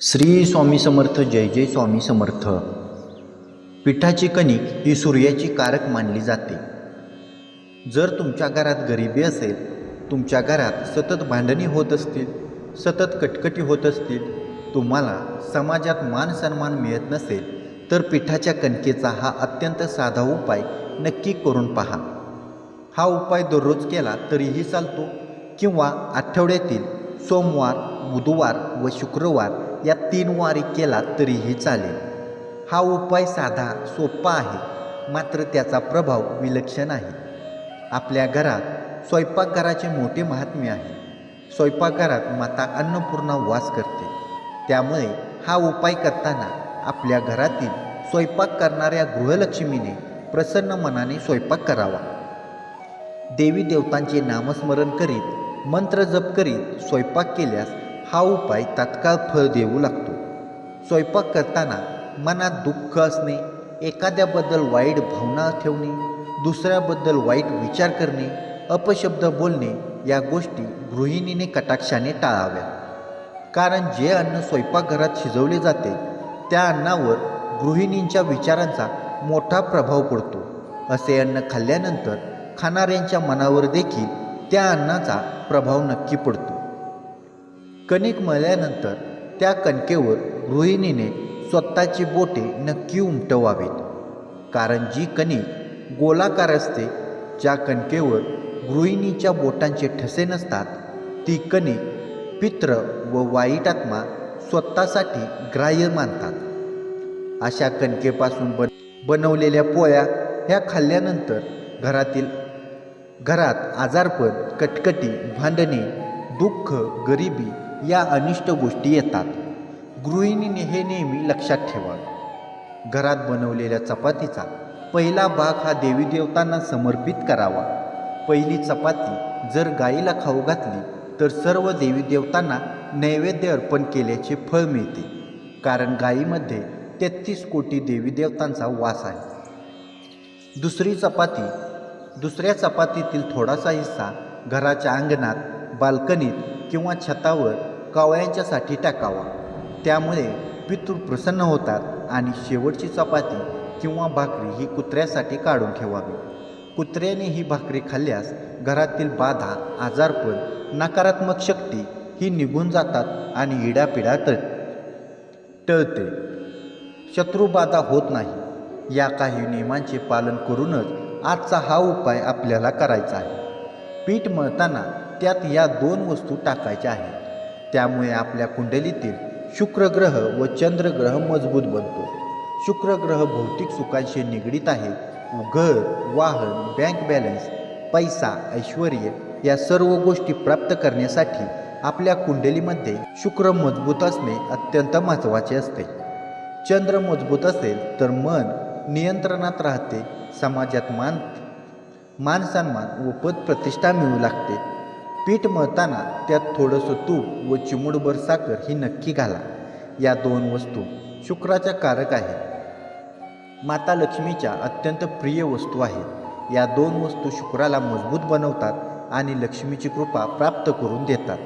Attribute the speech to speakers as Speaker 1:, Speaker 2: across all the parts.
Speaker 1: श्री स्वामी समर्थ जय जय स्वामी समर्थ. पिठाची कणिक ही सूर्याची कारक मानली जाते. जर तुमच्या घरात गरिबी असेल तुमच्या घरात सतत भांडणी होत असतील सतत कटकटी होत असतील तुम्हाला समाजात मान सन्मान मिळत नसेल तर पिठाच्या कणकेचा हा अत्यंत साधा उपाय नक्की करून पहा. हा उपाय दररोज केला तरीही चालतो किंवा आठवड्यातील सोमवार बुधवार व शुक्रवार या तीन वारी केला तरीही चालेल. हा उपाय साधा सोपा आहे. मात्र त्याचा प्रभाव विलक्षण आहे. आपल्या घरात स्वयंपाकघराचे मोठे महात्म्य आहे. स्वयंपाकघरात माता अन्नपूर्णा वास करते. त्यामुळे हा उपाय करताना आपल्या घरातील स्वयंपाक करणाऱ्या गृहलक्ष्मीने प्रसन्न मनाने स्वयंपाक करावा. देवी देवतांचे नामस्मरण करीत मंत्र जप करीत स्वयंपाक केल्यास हा उपाय तात्काळ फळ देऊ लागतो. स्वयंपाक करताना मनात दुःख असणे एखाद्याबद्दल वाईट भावना ठेवणे दुसऱ्याबद्दल वाईट विचार करणे अपशब्द बोलणे या गोष्टी गृहिणीने कटाक्षाने टाळाव्या. कारण जे अन्न स्वयंपाकघरात शिजवले जाते त्या अन्नावर गृहिणींच्या विचारांचा मोठा प्रभाव पडतो. असे अन्न खाल्ल्यानंतर खाणाऱ्यांच्या मनावर देखील त्या अन्नाचा प्रभाव नक्की पडतो. कणिक मळल्यानंतर त्या कणकेवर गृहिणीने स्वतःची बोटे नक्की उमटवावीत. कारण जी कणिक गोलाकार असते ज्या कणकेवर गृहिणीच्या बोटांचे ठसे नसतात ती कणिक पित्र व वाईट आत्मा स्वतःसाठी ग्राह्य मानतात. अशा कणकेपासून बन बनवलेल्या पोळ्या ह्या खाल्ल्यानंतर घरातील घरात आजारपण कटकटी भांडणे दुःख गरिबी या अनिष्ट गोष्टी येतात. गृहिणीने हे नेहमी लक्षात ठेवा घरात बनवलेल्या चपातीचा पहिला भाग हा देवी देवतांना समर्पित करावा. पहिली चपाती जर गाईला खाऊ घातली तर सर्व देवी देवतांना नैवेद्य अर्पण केल्याचे फळ मिळते. कारण गायीमध्ये तेहतीस कोटी देवी देवतांचा वास आहे. दुसरी चपाती दुसऱ्या चपातीतील थोडासा हिस्सा घराच्या अंगणात बाल्कनीत किंवा छतावर कावळ्यांच्यासाठी टाकावा. त्यामुळे पितृ प्रसन्न होतात आणि शेवटची चपाती किंवा भाकरी ही कुत्र्यासाठी काढून ठेवावी. कुत्र्याने ही भाकरी खाल्ल्यास घरातील बाधा आजारपण नकारात्मक शक्ती ही निघून जातात आणि इडापिडा टळ टळते. शत्रुबाधा होत नाही. या काही नियमांचे पालन करूनच आजचा हा उपाय आपल्याला करायचा आहे. पीठ मळताना त्यात या दोन वस्तू टाकायच्या आहेत. त्यामुळे आपल्या कुंडलीतील शुक्रग्रह व चंद्रग्रह मजबूत बनतो. शुक्रग्रह भौतिक सुखांशी निगडीत आहे. घर वाहन बँक बॅलन्स पैसा ऐश्वर या सर्व गोष्टी प्राप्त करण्यासाठी आपल्या कुंडलीमध्ये शुक्र मजबूत असणे अत्यंत महत्त्वाचे असते. चंद्र मजबूत असेल तर मन नियंत्रणात राहते समाजात मान मान सन्मान व पदप्रतिष्ठा मिळू लागते. पीठ मळताना त्यात थोडंसं तूप व चिमुडभर साखर ही नक्की घाला. या दोन वस्तू शुक्राच्या कारक आहेत. माता लक्ष्मीच्या अत्यंत प्रिय वस्तू आहेत. या दोन वस्तू शुक्राला मजबूत बनवतात आणि लक्ष्मीची कृपा प्राप्त करून देतात.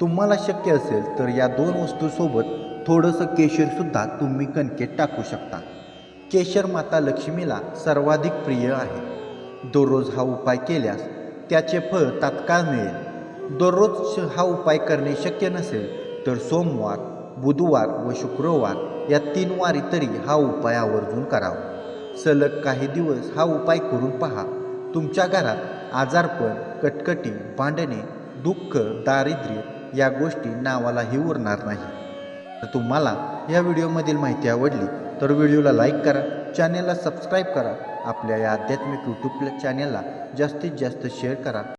Speaker 1: तुम्हाला शक्य असेल तर या दोन वस्तूसोबत थोडंसं केशरसुद्धा तुम्ही कणकेत टाकू शकता. केशर माता लक्ष्मीला सर्वाधिक प्रिय आहे. दररोज हा उपाय केल्यास त्याचे फळ तात्काळ मिळेल. दररोज हा उपाय करणे शक्य नसेल तर सोमवार बुधवार व शुक्रवार या तीन वारी तरी हा उपाय आवर्जून करावा. सलग काही दिवस हा उपाय करून पहा. तुमच्या घरात आजारपण कटकटी भांडणे दुःख दारिद्र्य या गोष्टी नावालाही उरणार नाही. तर तुम्हाला या व्हिडिओमधील माहिती आवडली तर व्हिडिओला लाईक करा चॅनेलला सबस्क्राईब करा आपल्या या आध्यात्मिक यूट्यूब चॅनेलला जास्तीत जास्त शेअर करा.